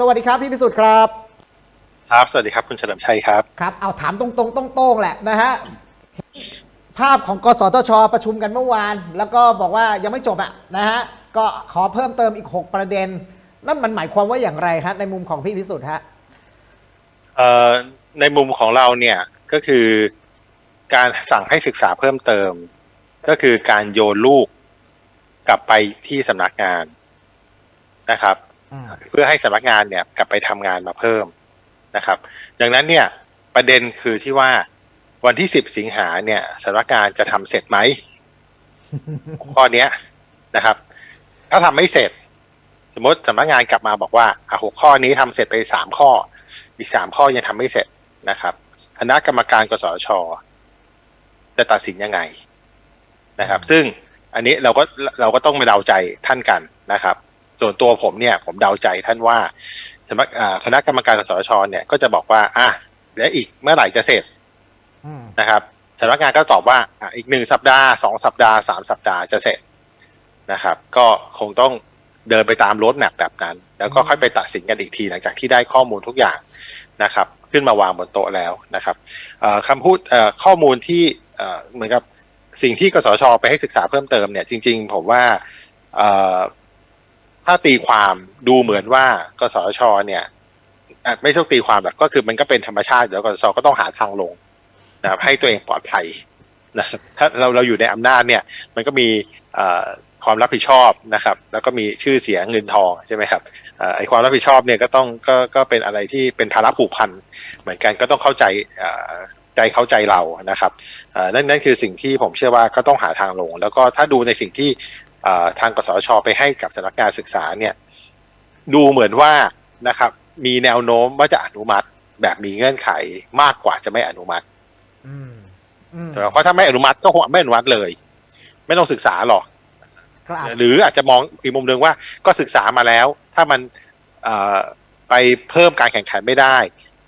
สวัสดีครับพี่พิสุทธิ์ครับ ครับ สวัสดีครับคุณเฉลิมชัยครับ ครับ เอาถามตรงๆตรงๆแหละนะฮะ ภาพของกสทช ประชุมกันเมื่อวาน แล้วก็บอกว่ายังไม่จบอะนะฮะ ก็ขอเพิ่มเติมอีก 6 ประเด็น นั่นมันหมายความว่าอย่างไรฮะในมุมของพี่พิสุทธิ์ฮะเอ่อในมุมของเราเนี่ยก็คือการสั่งให้ศึกษาเพิ่มเติม ก็คือการโยนลูกกลับไปที่สำนักงานนะครับอืม เพื่อให้สำนักงานเนี่ยกลับไปทำงานมาเพิ่มนะครับ ดังนั้นเนี่ยประเด็นคือที่ว่าวันที่10สิงหาเนี่ยสำนักงานจะทำเสร็จไหมข้อเนี้ยนะครับ ถ้าทำไม่เสร็จ สมมติสำนักงานกลับมาบอกว่าอะหกข้อนี้ทำเสร็จไปสามข้อ อีกสามข้อยังทำไม่เสร็จนะครับคณะกรรมการกสชจะตัดสินยังไงนะครับ ซึ่งอันนี้เราก็เราก็ต้องมาเดาใจท่านกันนะครับ ส่วนตัวผมเนี่ยผมเดาใจท่านว่าสำนักอ่าคณะกรรมการกสชเนี่ยก็จะบอกว่า อะแล้วอีกเมื่อไหร่จะเสร็จอืมนะครับสำนักงานก็ตอบว่าอะอีกหนึ่งสัปดาห์สองสัปดาห์สามสัปดาห์จะเสร็จนะครับ ก็คงต้องเดินไปตามรถแมพแบบนั้น แล้วก็ค่อยไปตัดสินกันอีกทีหลังจากที่ได้ข้อมูลทุกอย่างนะครับ ขึ้นมาวางบนโต๊ะแล้วนะครับเอ่อคำพูดเอ่อข้อมูลที่เอ่อเหมือนกับสิ่งที่กสชไปให้ศึกษาเพิ่มเติมเนี่ยจริง ๆ ผมว่าเอ่อ ถ้าตีความดูเหมือนว่ากสชเนี่ยไม่ต้องตีความหรอกก็คือมันก็เป็นธรรมชาติเดี๋ยวกสชก็ต้องหาทางลงนะครับให้ตัวเองปลอดภัยนะถ้าเราเราอยู่ในอำนาจเนี่ย มันก็มีความรับผิดชอบนะครับ แล้วก็มีชื่อเสียงเงินทองใช่ไหมครับเอ่อไอความรับผิดชอบเนี่ยก็ต้องก็ก็เป็นอะไรที่เป็นภาระผูกพันเหมือนกันก็ต้องเข้าใจใจเข้าใจเรานะครับนั่นนั่นคือสิ่งที่ผมเชื่อว่าก็ต้องหาทางลง แล้วก็ถ้าดูในสิ่งที่ ทางกสชไปให้กับสำนักงานศึกษาเนี่ยดูเหมือนว่านะครับ มีแนวโน้มว่าจะอนุมัติแบบมีเงื่อนไขมากกว่าจะไม่อนุมัติอืมอืมใช่ไหมเพราะถ้าไม่อนุมัติก็คงไม่อนุมัติเลย ไม่ต้องศึกษาหรอกครับหรืออาจจะมองอีกมุมหนึ่งว่าก็ศึกษามาแล้ว ถ้ามันเอ่อไปเพิ่มการแข่งขันไม่ได้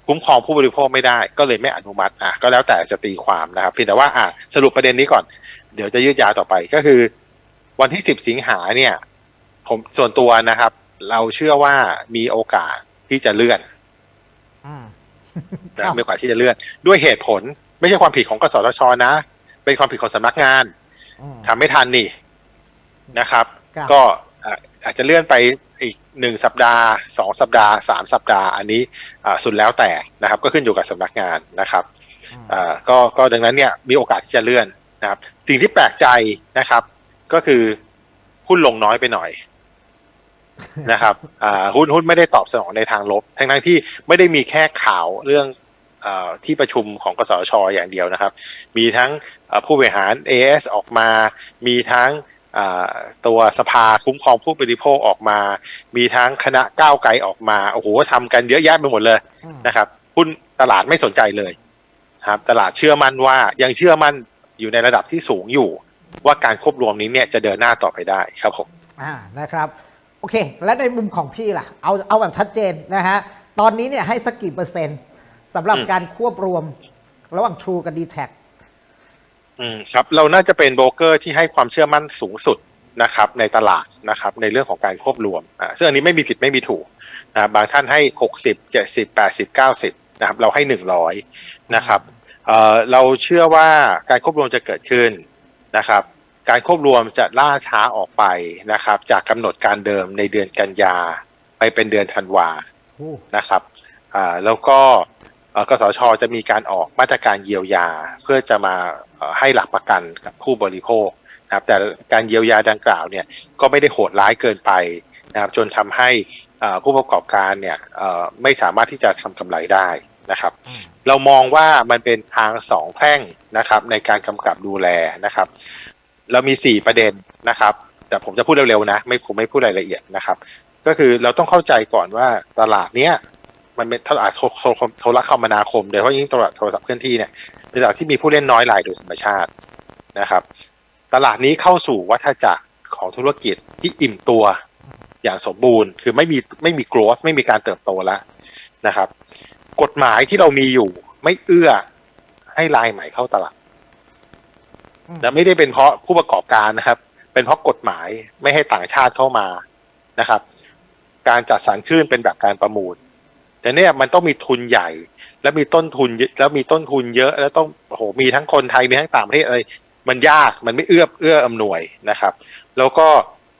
คุ้มครองผู้บริโภคไม่ได้ ก็เลยไม่อนุมัติอะก็แล้วแต่จะตีความนะครับเพียงแต่ว่าอะสรุปประเด็นนี้ก่อน เดี๋ยวจะยืดยาวต่อไปก็คือ วันที่สิบสิงหาเนี่ย ผมส่วนตัวนะครับ เราเชื่อว่ามีโอกาสที่จะเลื่อนอืมนะมีโอกาสที่จะเลื่อน ด้วยเหตุผล ไม่ใช่ความผิดของกสทชนะ เป็นความผิดของสำนักงานอืมทำไม่ทันนี่นะครับครับก็อะอาจจะเลื่อนไปอีกหนึ่งสัปดาห์สองสัปดาห์สามสัปดาห์ อันนี้อ่าสุดแล้วแต่นะครับ ก็ขึ้นอยู่กับสำนักงานนะครับอืมอ่าก็ก็ดังนั้นเนี่ยมีโอกาสที่จะเลื่อนนะครับ สิ่งที่แปลกใจนะครับ ก็คือหุ้นลงน้อยไปหน่อยนะครับอ่าหุ้นหุ้นไม่ได้ตอบสนองในทางลบ ทั้งทั้งๆที่ไม่ได้มีแค่ข่าวเรื่องอาที่ประชุมของกสชอย่างเดียวนะครับ มีทั้งอ่าผู้บริหาร AS ออกมา มีทั้งอ่าตัวสภาคุ้มครองผู้บริโภคออกมา มีทั้งคณะก้าวไกลออกมา โอ้โหทำกันเยอะแยะไปหมดเลยอืมนะครับหุ้นตลาดไม่สนใจเลยครับ ตลาดเชื่อมั่นว่ายังเชื่อมั่นอยู่ในระดับที่สูงอยู่ ว่าการควบรวมนี้เนี่ยจะเดินหน้าต่อไปได้ครับผมอ่านะครับโอเค และในมุมของพี่ล่ะ เอาเอาแบบชัดเจนนะฮะตอนนี้เนี่ยให้สักกี่เปอร์เซ็นต์สำหรับอืมการควบรวมระหว่าง True กับ d t แทอืมครับเราน่าจะเป็นโบรกเกอร์ที่ให้ความเชื่อมั่นสูงสุดนะครับในตลาดนะครับในเรื่องของการควบรวมอ่าซึ่งอันนี้ไม่มีผิดไม่มีถูกนะครับบางท่านให้หกสิบเจ็ดสิบแปดสิบเก้าสิบนะครับเราให้หนึ่งร้อยนะครับเอ่อเราเชื่อว่าการควบรวมจะเกิดขึ้น นะครับ การควบรวมจะล่าช้าออกไปนะครับ จากกำหนดการเดิมในเดือนกันยาไปเป็นเดือนธันวาโอ้นะครับอ่าแล้วก็เอ่อกสชจะมีการออกมาตรการเยียวยา เพื่อจะมาเอ่อให้หลักประกันกับผู้บริโภคนะครับแต่การเยียวยาดังกล่าวเนี่ยก็ไม่ได้โหดร้ายเกินไปนะครับจนทำให้อ่าผู้ประกอบการเนี่ยเอ่อไม่สามารถที่จะทำกำไรได้ นะครับอืมเรามองว่ามันเป็นทางสองแพร่งนะครับ ในการกำกับดูแลนะครับ เรามีสี่ประเด็นนะครับ แต่ผมจะพูดเร็วๆนะ ไม่ผมไม่พูดรายละเอียดนะครับ ก็คือเราต้องเข้าใจก่อนว่าตลาดเนี้ยมันเป็นตลาดโทรโทรโทรคมนาคมโดยเฉพาะยิ่งตลาดโทรศัพท์เคลื่อนที่เนี่ยเป็นตลาดที่มีผู้เล่นน้อยรายโดยธรรมชาตินะครับ ตลาดนี้เข้าสู่วัฏจักรของธุรกิจที่อิ่มตัวอย่างสมบูรณ์ คือไม่มีไม่มี growth ไม่มีการเติบโตแล้วนะครับ กฎหมายที่เรามีอยู่ ไม่เอื้อให้รายใหม่เข้าตลาดอืมนะไม่ได้เป็นเพราะผู้ประกอบการนะครับ เป็นเพราะกฎหมายไม่ให้ต่างชาติเข้ามานะครับ การจัดสรรคลื่นเป็นแบบการประมูลแต่เนี่ยมันต้องมีทุนใหญ่ แล้วมีต้นทุนเยอะแล้วมีต้นทุนเยอะ แล้วต้องโอ้โหมีทั้งคนไทยมีทั้งต่างประเทศอะไรมันยากมันไม่เอื้อเอื้ออำนวยนะครับ แล้วก็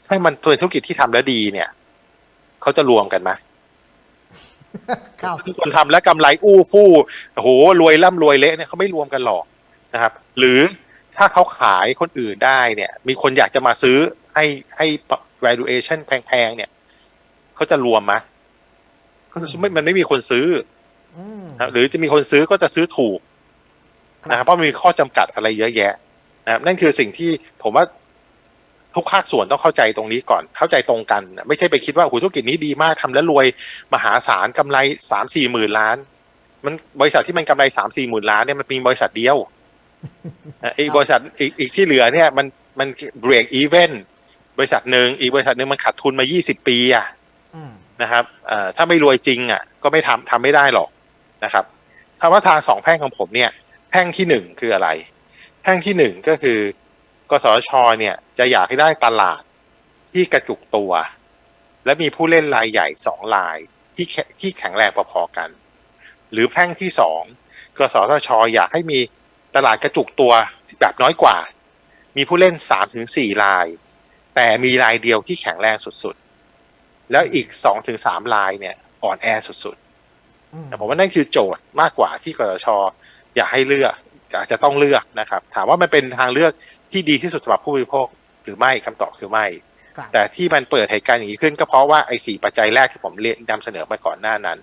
ให้มันตัวธุรกิจที่ทำแล้วดีเนี่ยเขาจะรวมกันไหม ครับทุกคนทำแล้วกำไรอู้ฟู่โอ้โหรวยร่ำรวยเละเนี่ยเขาไม่รวมกันหรอกนะครับ หรือถ้าเขาขายคนอื่นได้เนี่ย มีคนอยากจะมาซื้อให้ให้ valuation แพงๆเนี่ยเขาจะรวมไหมก็คือไม่มันไม่มีคนซื้ออืมนะครับหรือจะมีคนซื้อก็จะซื้อถูกนะครับเพราะมันมีข้อจำกัดอะไรเยอะแยะนะครับนั่นคือสิ่งที่ผมว่า ทุกภาคส่วนต้องเข้าใจตรงนี้ก่อนเข้าใจตรงกัน ไม่ใช่ไปคิดว่าโอ้โหธุรกิจนี้ดีมากทำแล้วรวยมหาศาลกำไรสามสี่หมื่นล้าน มันบริษัทที่มันกำไรสามสี่หมื่นล้านเนี่ยมันมีบริษัทเดียวนะอีกบริษัทอีกอีกที่เหลือเนี่ยมันมัน break even บริษัทหนึ่งอีกบริษัทหนึ่งมันขาดทุนมายี่สิบปีอะอืมนะครับเอ่อถ้าไม่รวยจริงอะ ก็ไม่ทำทำไม่ได้หรอกนะครับคำว่าทางสองแพ่งของผมเนี่ย แพ่งที่หนึ่งคืออะไร แพ่งที่หนึ่งก็คือ กสชเนี่ยจะอยากให้ได้ตลาดที่กระจุกตัว และมีผู้เล่นรายใหญ่สองรายที่แขที่แข็งแรงพอๆกัน หรือแพ่งที่สองกสทช อยากให้มีตลาดกระจุกตัวแบบน้อยกว่า มีผู้เล่นสามถึงสี่ราย แต่มีรายเดียวที่แข็งแรงสุดๆ แล้วอีกสองถึงสามลายเนี่ยอ่อนแอสุดๆแต่ผมว่านั่นคือโจทย์มากกว่าที่กสช อยากให้เลือก อาจจะต้องเลือกนะครับ ถามว่ามันเป็นทางเลือกที่ดีที่สุดสำหรับผู้บริโภคหรือไม่คำตอบคือไม่ครับแต่ที่มันเปิดเหตุการณ์อย่างนี้ขึ้นก็เพราะว่าไอ้สี่ปัจจัยแรกที่ผมเรียนนำเสนอมาก่อนหน้านั้น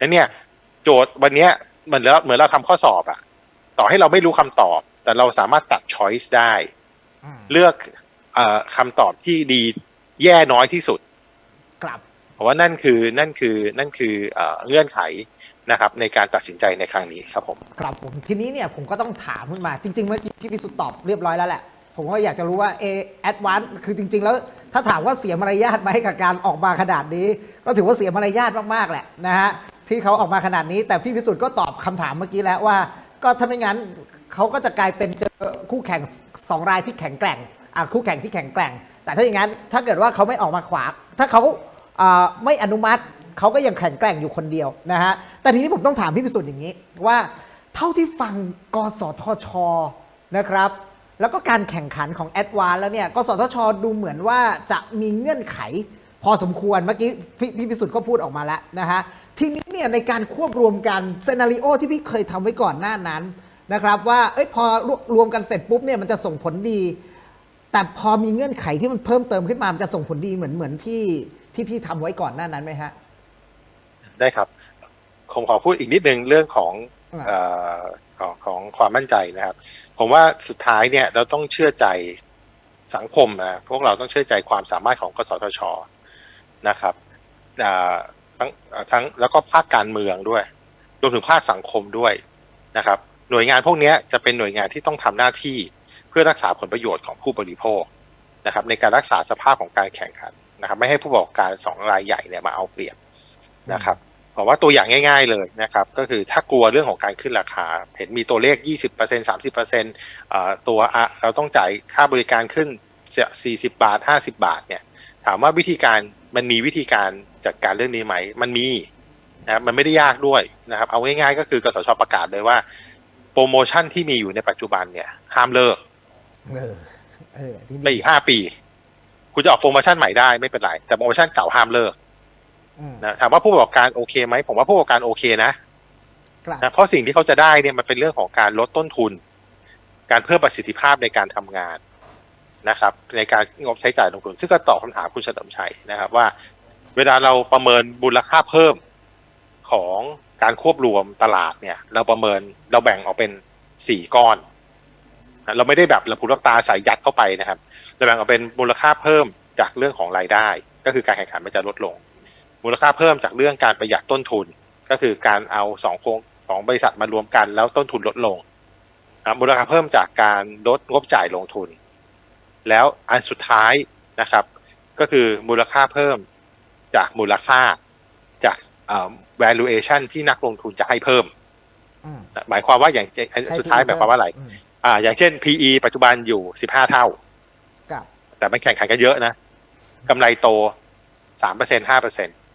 นั้นเนี่ยโจทย์วันเนี้ยเหมือนเราเหมือนเราทำข้อสอบอะต่อให้เราไม่รู้คำตอบ แต่เราสามารถตัดช้อยส์ได้อืมเลือกเออคำตอบที่ดีแย่น้อยที่สุด ครับเพราะว่านั่นคือนั่นคือนั่นคือเอ่อเงื่อนไข นะครับในการตัดสินใจในครั้งนี้ครับผมครับผมทีนี้เนี่ยผมก็ต้องถามขึ้นมา จริงๆเมื่อกี้พี่พิสุทธิ์ตอบเรียบร้อยแล้วแหละ ผมก็อยากจะรู้ว่าเอแอดวานคือจริง ๆ แล้วถ้าถามว่าเสียมารยาทไหมกับการออกมาขนาดนี้ ก็ถือว่าเสียมารยาทมากๆแหละนะฮะที่เขาออกมาขนาดนี้ แต่พี่พิสุทธิ์ก็ตอบคำถามเมื่อกี้แล้วว่า ก็ถ้าไม่งั้นเขาก็จะกลายเป็นเจอคู่แข่งสองรายที่แข็งแกร่งอะคู่แข่งที่แข็งแกร่ง แต่ถ้าอย่างนั้นถ้าเกิดว่าเขาไม่ออกมาขวา ถ้าเขาอ่าไม่อนุมัติ เขาก็ยังแข็งแกร่งอยู่คนเดียวนะฮะแต่ทีนี้ผมต้องถามพี่พิสุทธิ์อย่างนี้ ว่าเท่าที่ฟังกสทชนะครับ แล้วก็การแข่งขันของแอดวานแล้วเนี่ยกสทชดูเหมือนว่าจะมีเงื่อนไข พอสมควรเมื่อกี้พี่พิสุทธิ์ก็พูดออกมาแล้วนะฮะทีนี้เนี่ยในการควบรวมกันเซนาริโอที่พี่เคยทำไว้ก่อนหน้านั้นนะครับว่าเอ้ยพอรวรวมกันเสร็จปุ๊บเนี่ยมันจะส่งผลดี แต่พอมีเงื่อนไขที่มันเพิ่มเติมขึ้นมา มันจะส่งผลดีเหมือนเหมือนที่ที่พี่ทำไว้ก่อนหน้านั้นไหมฮะ ได้ครับผมขอพูดอีกนิดนึงเรื่องของอ่าเอ่อของของความมั่นใจนะครับ ผมว่าสุดท้ายเนี่ยเราต้องเชื่อใจสังคมนะพวกเราต้องเชื่อใจความสามารถของกสทชนะครับอ่าทั้งอ่าทั้งแล้วก็ภาคการเมืองด้วย รวมถึงภาคสังคมด้วยนะครับ หน่วยงานพวกเนี้ยจะเป็นหน่วยงานที่ต้องทำหน้าที่เพื่อรักษาผลประโยชน์ของผู้บริโภคนะครับ ในการรักษาสภาพของการแข่งขันนะครับ ไม่ให้ผู้ประกอบการสองรายใหญ่เนี่ยมาเอาเปรียบ นะครับบอกว่าตัวอย่างง่าย ๆเลยนะครับก็คือถ้ากลัวเรื่องของการขึ้นราคา เห็นมีตัวเลข 20% 30%อ่าตัวอะเราต้องจ่ายค่าบริการขึ้น 40 บาท 50 บาทเนี่ยถามว่าวิธีการมันมีวิธีการจัดการเรื่องนี้ไหม มันมีนะครับมันไม่ได้ยากด้วยนะครับเอาง่ายๆ ก็คือกสชประกาศเลยว่า โปรโมชั่นที่มีอยู่ในปัจจุบันเนี่ยห้ามเลิกเออเออทีไปนี้อีกห้าปี คุณจะออกโปรโมชั่นใหม่ได้ไม่เป็นไร แต่โปรโมชั่นเก่าห้ามเลิกอืม นะถามว่าผู้ประกอบการโอเคไหมผมว่าผู้ประกอบการโอเคนะครับนะเพราะสิ่งที่เขาจะได้เนี่ยมันเป็นเรื่องของการลดต้นทุน การเพิ่มประสิทธิภาพในการทำงานนะครับ ในการงบใช้จ่ายลงทุน ซึ่งก็ตอบคำถามคุณเฉลิมชัยนะครับว่า เวลาเราประเมินมูลค่าเพิ่มของการควบรวมตลาดเนี่ย เราประเมินเราแบ่งออกเป็นสี่ก้อนนะเราไม่ได้แบบระพุรับตาใส่ยัดเข้าไปนะครับเราแบ่งออกเป็นมูลค่าเพิ่มจากเรื่องของรายได้ ก็คือการแข่งขันมันจะลดลง มูลค่าเพิ่มจากเรื่องการประหยัดต้นทุน ก็คือการเอาสองโครงสองบริษัทมารวมกันแล้วต้นทุนลดลงนะครับมูลค่าเพิ่มจากการลดงบจ่ายลงทุน แล้วอันสุดท้ายนะครับ ก็คือมูลค่าเพิ่มจากมูลค่าจากเอ่อ valuation ที่นักลงทุนจะให้เพิ่มอืมหมายความว่าอย่างอันสุดท้ายหมายความว่าอะไรมอ่า อย่างเช่น PE ปัจจุบันอยู่15เท่าครับแต่มันแข่งขันกันเยอะนะกำไรโต3% 5%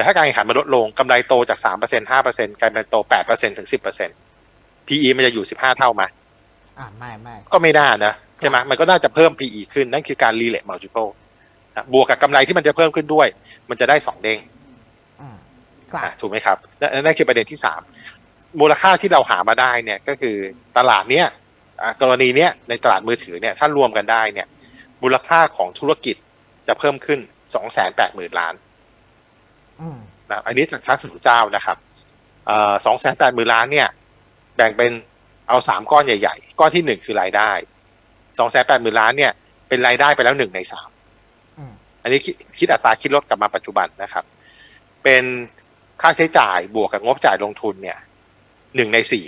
แต่ถ้าการแข่งขันมันลดลงกำไรโตจาก3% 5%กลายเป็นโต8%ถึง10% PE มันจะอยู่15เท่าไหมอ่าไม่ไม่ก็ไม่น่านะใช่ไหมมันก็น่าจะเพิ่ม PE ขึ้นนั่นคือการ relate multiple นะบวกกับกำไรที่มันจะเพิ่มขึ้นด้วย มันจะได้2เด้งอืมครับอะถูกไหมครับนั่นนั่นคือประเด็นที่3มูลค่าที่เราหามาได้เนี่ยก็คือตลาดเนี้ยอะกรณีเนี้ยในตลาดมือถือเนี่ยถ้ารวมกันได้เนี่ยมูลค่าของธุรกิจจะเพิ่มขึ้น 280,000 ล้านอืม นะครับอันนี้จากทั้งสามเจ้านะครับสองแสนแปดหมื่นล้านเนี่ย แบ่งเป็นเอาสามก้อนใหญ่ ๆ ก้อนที่หนึ่งคือรายได้สองแสนแปดหมื่นล้านเนี่ย เป็นรายได้ไปแล้วหนึ่งในสามอืมอันนี้คิดคิดอัตราคิดลดกลับมาปัจจุบันนะครับ เป็นค่าใช้จ่ายบวกกับงบจ่ายลงทุนเนี่ยหนึ่งในสี่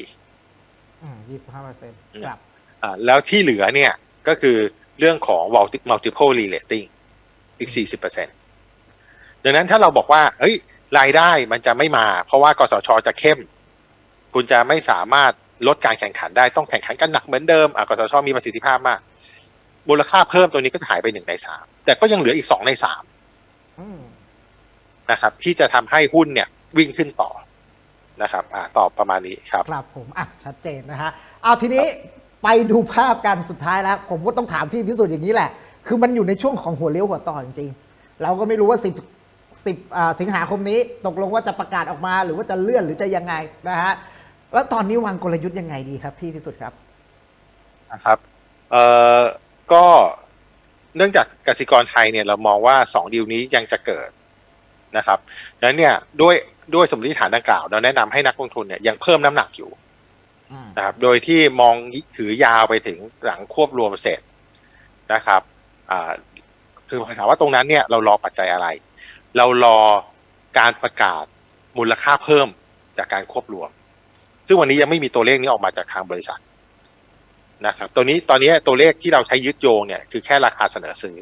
อืมยี่สิบห้าเปอร์เซ็นต์อืมครับอ่าแล้วที่เหลือเนี่ยก็คือเรื่องของ multi- multiple relating อีก40% ดังนั้นถ้าเราบอกว่าเฮ้ย รายได้มันจะไม่มา เพราะว่ากสชจะเข้ม คุณจะไม่สามารถลดการแข่งขันได้ต้องแข่งขันกันหนักเหมือนเดิมอะกสชมีประสิทธิภาพมากมูลค่าเพิ่มตัวนี้ก็จะหายไปหนึ่งในสามแต่ก็ยังเหลืออีกสองในสามอืมนะครับ ที่จะทำให้หุ้นเนี่ย วิ่งขึ้นต่อนะครับอ่าตอบประมาณนี้ครับครับผมอะชัดเจนนะฮะเอาทีนี้ไปดูภาพกันสุดท้ายแล้ว ผมก็ต้องถามพี่พิสุทธิ์อย่างนี้แหละ คือมันอยู่ในช่วงของหัวเลี้ยวหัวต่อจริงๆเราก็ไม่รู้ว่า10 10อ่าสิงหาคมนี้ตกลงว่าจะประกาศออกมาหรือว่าจะเลื่อนหรือจะยังไงนะฮะแล้วตอนนี้วางกลยุทธ์ยังไงดีครับพี่พิสุทธิ์ครับนะครับเอ่อก็เนื่องจากกสิกรไทยเนี่ยเรามองว่าสองดีลนี้ยังจะเกิดนะครับดังนั้นเนี่ยด้วยด้วยสมมติฐานดังกล่าว เราแนะนำให้นักลงทุนเนี่ยยังเพิ่มน้ำหนักอยู่อืมนะครับโดยที่มองถือยาวไปถึงหลังควบรวมเสร็จนะครับอ่าคือถามว่าตรงนั้นเนี่ยเรารอปัจจัยอะไร เรารอการประกาศมูลค่าเพิ่มจากการควบรวม ซึ่งวันนี้ยังไม่มีตัวเลขนี้ออกมาจากทางบริษัทนะครับ ตัวนี้ตอนนี้ตัวเลขที่เราใช้ยึดโยงเนี่ยคือแค่ราคาเสนอซื้อ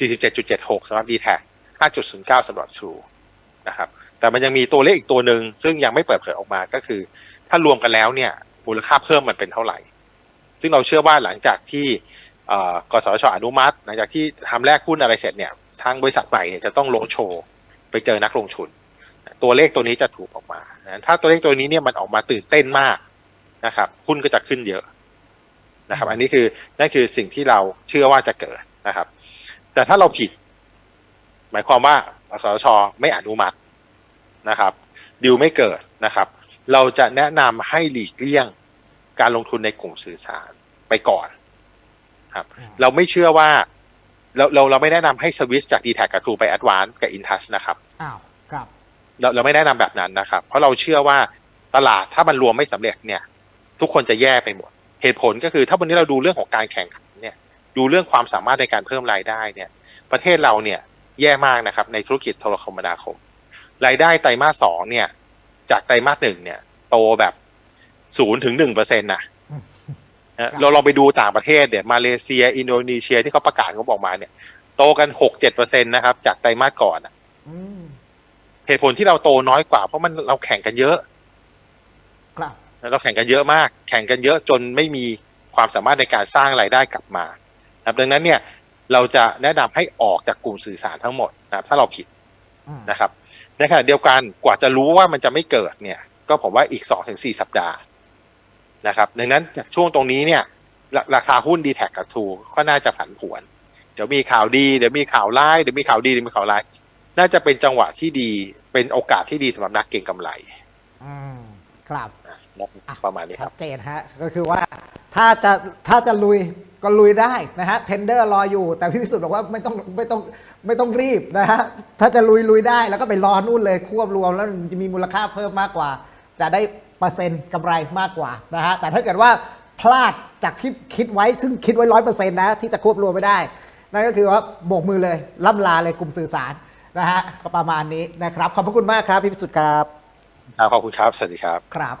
47.76สำหรับ d t แท5.09สำหรับ True นะครับ แต่มันยังมีตัวเลขอีกตัวหนึ่งซึ่งยังไม่เปิดเผยออกมาก็คือ ถ้ารวมกันแล้วเนี่ยมูลค่าเพิ่มมันเป็นเท่าไหร่ ซึ่งเราเชื่อว่าหลังจากที่กสชอนุมัติ หลังจากที่ทำแลกหุ้นอะไรเสร็จเนี่ย ทางบริษัทใหม่เนี่ยจะต้องลงโชว์ไปเจอนักลงทุน ตัวเลขตัวนี้จะถูกออกมานะถ้าตัวเลขตัวนี้เนี่ยมันออกมาตื่นเต้นมากนะครับหุ้นก็จะขึ้นเยอะนะครับ อันนี้คือนั่นคือสิ่งที่เราเชื่อว่าจะเกิดนะครับ แต่ถ้าเราผิด หมายความว่าสชไม่อนุมัตินะครับดิวไม่เกิดนะครับ เราจะแนะนำให้หลีกเลี่ยงการลงทุนในกลุ่มสื่อสารไปก่อนครับอืมเราไม่เชื่อว่า เราเราเราไม่แนะนำให้สวิสจาก d t แทกับ True ไป Advance กับ Intouch นะครับอ้าวครับเราเราไม่แนะนำแบบนั้นนะครับ เพราะเราเชื่อว่าตลาดถ้ามันรวมไม่สำเร็จเนี่ย ทุกคนจะแย่ไปหมด เหตุผลก็คือถ้าวันนี้เราดูเรื่องของการแข่งขันเนี่ย ดูเรื่องความสามารถในการเพิ่มรายได้เนี่ย ประเทศเราเนี่ยแย่มากนะครับ ในธุรกิจโทรคมนาคม รายได้ไตรมาสสองเนี่ย จากไตรมาสหนึ่งเนี่ย โตแบบศูนย์ถึงหนึ่งเปอร์เซ็นต์นะอืม นะเราลองไปดูต่างประเทศเนี่ยมาเลเซีย อินโดนีเซียที่เขาประกาศเขาบอกมาเนี่ย โตกันหกเจ็ดเปอร์เซ็นต์นะครับ จากไตรมาสก่อนอะอืมเหตุผลที่เราโตน้อยกว่า เพราะมันเราแข่งกันเยอะ ครับ เราแข่งกันเยอะมาก แข่งกันเยอะจนไม่มีความสามารถในการสร้างรายได้กลับมานะครับดังนั้นเนี่ยเราจะแนะนำให้ออกจากกลุ่มสื่อสารทั้งหมดนะครับถ้าเราผิดอืมนะครับในขณะเดียวกันกว่าจะรู้ว่ามันจะไม่เกิดเนี่ย ก็ผมว่าอีกสองถึงสี่สัปดาห์ นะครับดังนั้นจากช่วงตรงนี้เนี่ยราราคาหุ้นดีแท็กับทูก็น่าจะผันผวน เดี๋ยวมีข่าวดีเดี๋ยวมีข่าวร้ายเดี๋ยวมีข่าวดีเดี๋ยวมีข่าวร้าย น่าจะเป็นจังหวะที่ดีเป็นโอกาสที่ดีสำหรับนักเก็งกำไรอืมครับนะครับประมาณนี้คชัรับดเจนฮะก็คือว่าถ้าจะถ้าจะลุยก็ลุยได้นะฮะเทนเดอร์รออยู่ แต่พี่พิสุทธิ์บอกว่าไม่ต้องไม่ต้องไม่ต้องรีบนะฮะถ้าจะลุยลุยได้แล้วก็ไปรอนู่นเลยควบรวมแล้วมันจะมีมูลค่าเพิ่มมากกว่า จะได้ เปอร์เซ็นต์กำไรมากกว่านะฮะแต่ถ้าเกิดว่าพลาดจากที่คิดไว้ซึ่งคิดไว้ร้อยเปอร์เซ็นต์นะที่จะควบรวมไม่ได้ นั่นก็คือว่าโบกมือเลยล่ำลาเลยกลุ่มสื่อสารนะฮะก็ประมาณนี้นะครับ ขอบพระคุณมากครับพี่พิสุทธิ์ครับ ครับขอบคุณครับ สวัสดีครับ ครับ